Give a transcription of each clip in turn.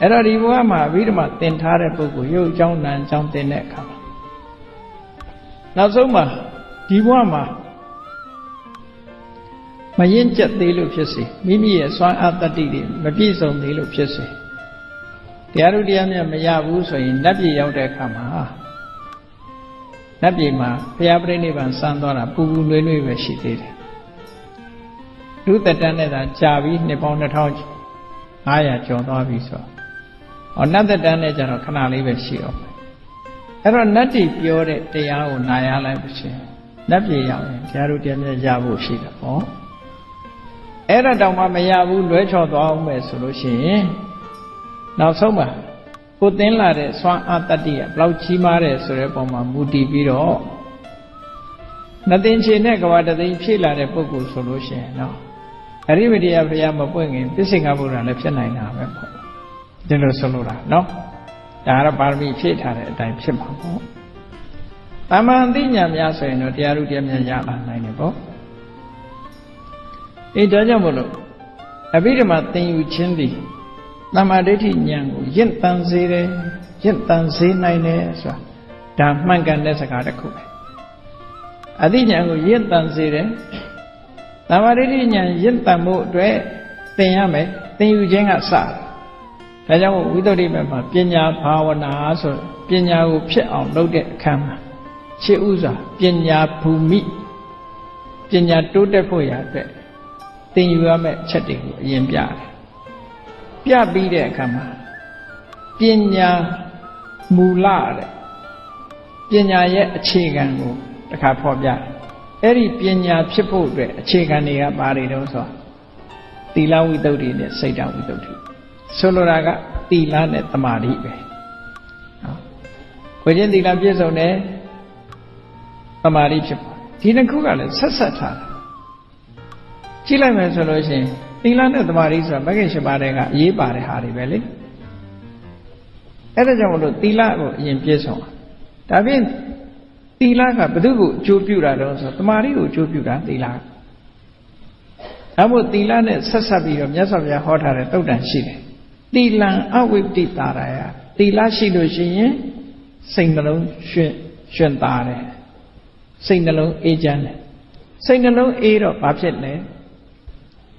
အဲ့တော့ဒီဘဝမှာအဘိဓမ္မာသင်ထားတဲ့ပုဂ္ဂိုလ်ရုပ်အကြောင်းနာမ်အကြောင်းသင်တဲ့အခါမှာနောက်ဆုံးမှာဒီဘဝမှာမရင်ကျက်သေးလို့ဖြစ်စေမိမိရဲ့စွမ်းအားတတ္တိတွေမပြည့်စုံသေးလို့ဖြစ်စေတရားတို့တရားမြတ်မရဘူးဆိုရင်နတ်ပြည်ရောက်တဲ့အခါမှာနတ်ပြည်မှာဘုရားပြိဋိဘံစမ်းသွားတာပူပူနွေးနွေးပဲရှိသေးတယ်လူသက်တမ်းနဲ့သာကြာပြီးနှစ်ပေါင်း2500ကျော်သွားပြီဆိုတော့။ အော်နတ်သက်တမ်းနဲ့ကျတော့ခဏလေးပဲရှိအောင်။အဲ့တော့နတ်တိပြောတဲ့တရားကိုနာရလိုက်ပါရှင်။နတ်ပြည်ရောက်ရင်တရားတို့တရားမြတ်ရဖို့ရှိတယ်ဟော။အဲ့ဒါတောင်မှမရဘူးလွဲချော်သွားအောင်ပဲဆိုလို့ရှိရင်နောက်ဆုံးမှာကိုသင်လာတဲ့စွမ်းအားတတ္တိကဘလောက်ကြီးမားတယ်ဆိုတဲ့ပုံမှာမူတည်ပြီးတော့နသိင်ချေနဲ့ကဘာတသိင်ဖြည့်လာတဲ့ပုဂ္ဂိုလ်ဆိုလို့ရှိရင်တော့အရိမတိယဘုရားမပွင့်ခင်ပြစ္ဆေကဗုဒ္ဓလည်းဖြစ်နိုင်တာပဲပေါ့ ဒီလိုဆိုလိုတာနော်ဒါကတော့ပါရမီဖြည့်ထားတဲ့အတိုင်းဖြစ်မှာပေါ့တမန်သိညာများဆိုရင်တော့တရားဥတရားများရလာနိုင်တယ်ပေါ့အဲဒါကြောင့်မလို့အဘိဓမ္မာသင်ယူခြင်းသည်တမ္မာဒိဋ္ဌိဉာဏ်ကိုရင့်တန်စေတယ်ရင့်တန်စေနိုင်တယ်ဆိုတာဒါမှန်ကန်တဲ့စကားတစ်ခုပဲအသိဉာဏ်ကိုရင့်တန်စေတယ်တမ္မာဒိဋ္ဌိဉာဏ်ရင့်တန်မှုအတွက်သင်ရမယ်သင်ယူခြင်းကစတယ် ဒါကြောင့်ဝိသုဒ္ဓိမေမှာပညာဘာဝနာဆိုပညာကိုဖြစ်အောင်လုပ်တဲ့အခါမှာရှေ့ဥစွာပညာဘူမိပညာတိုးတက်ဖို့ရအတွက်သင်ယူရမယ့်အချက်တွေကိုအရင်ပြတယ်ပြပြီးတဲ့အခါမှာပညာမူလတဲ့ပညာရဲ့အခြေခံကိုတခါဖော်ပြတယ်အဲ့ဒီပညာဖြစ်ဖို့အတွက်အခြေခံတွေကဘာတွေတုံးဆိုသီလဝိတ္တုနဲ့စိတ်တဝိတ္တု ဆိုလိုတာကသီလနဲ့တမာတိပဲနော်ကိုချင်းသီလပြည့်စုံတယ်တမာတိဖြစ်ပါဒီနှစ်ခုကလည်းဆက်ဆက်ထားတယ်ကြည့်လိုက်မယ်ဆိုလို့ရှိရင်သီလနဲ့တမာတိဆိုတာမဂ္ဂင်၈ပါးတဲ့ကအရေးပါတဲ့ဟာတွေပဲလေအဲ့ဒါကြောင့်မလို့သီလကိုအရင်ပြည့်စုံတာဒါဖြင့်သီလကဘု து ကိုအကျိုးပြုတာတော့ဆိုတမာတိကိုအကျိုးပြုတာသီလဒါမို့သီလနဲ့ဆက်ဆက်ပြီးတော့မြတ်စွာဘုရားဟောထားတဲ့တုတ်တန်ရှိတယ် သီလံအဝိပတိတာရယသီလရှိလို့ရှိရင်စိတ်နှလုံးရှင်ရှင်သာတယ်စိတ်နှလုံးအေးချမ်းတယ်စိတ်နှလုံးအေးတော့ဘာဖြစ်လဲ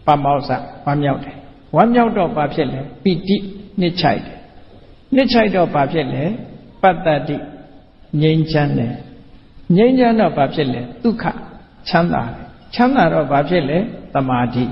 ပမောဇဝမ်းမြောက်တယ်ဝမ်းမြောက်တော့ဘာဖြစ်လဲပိတိနှစ်ချိုက်တယ်နှစ်ချိုက်တော့ဘာဖြစ်လဲပတ္တတိငြိမ်းချမ်းတယ်ငြိမ်းချမ်းတော့ဘာဖြစ်လဲဒုက္ခချမ်းသာတယ်ချမ်းသာတော့ဘာဖြစ်လဲတမာတိ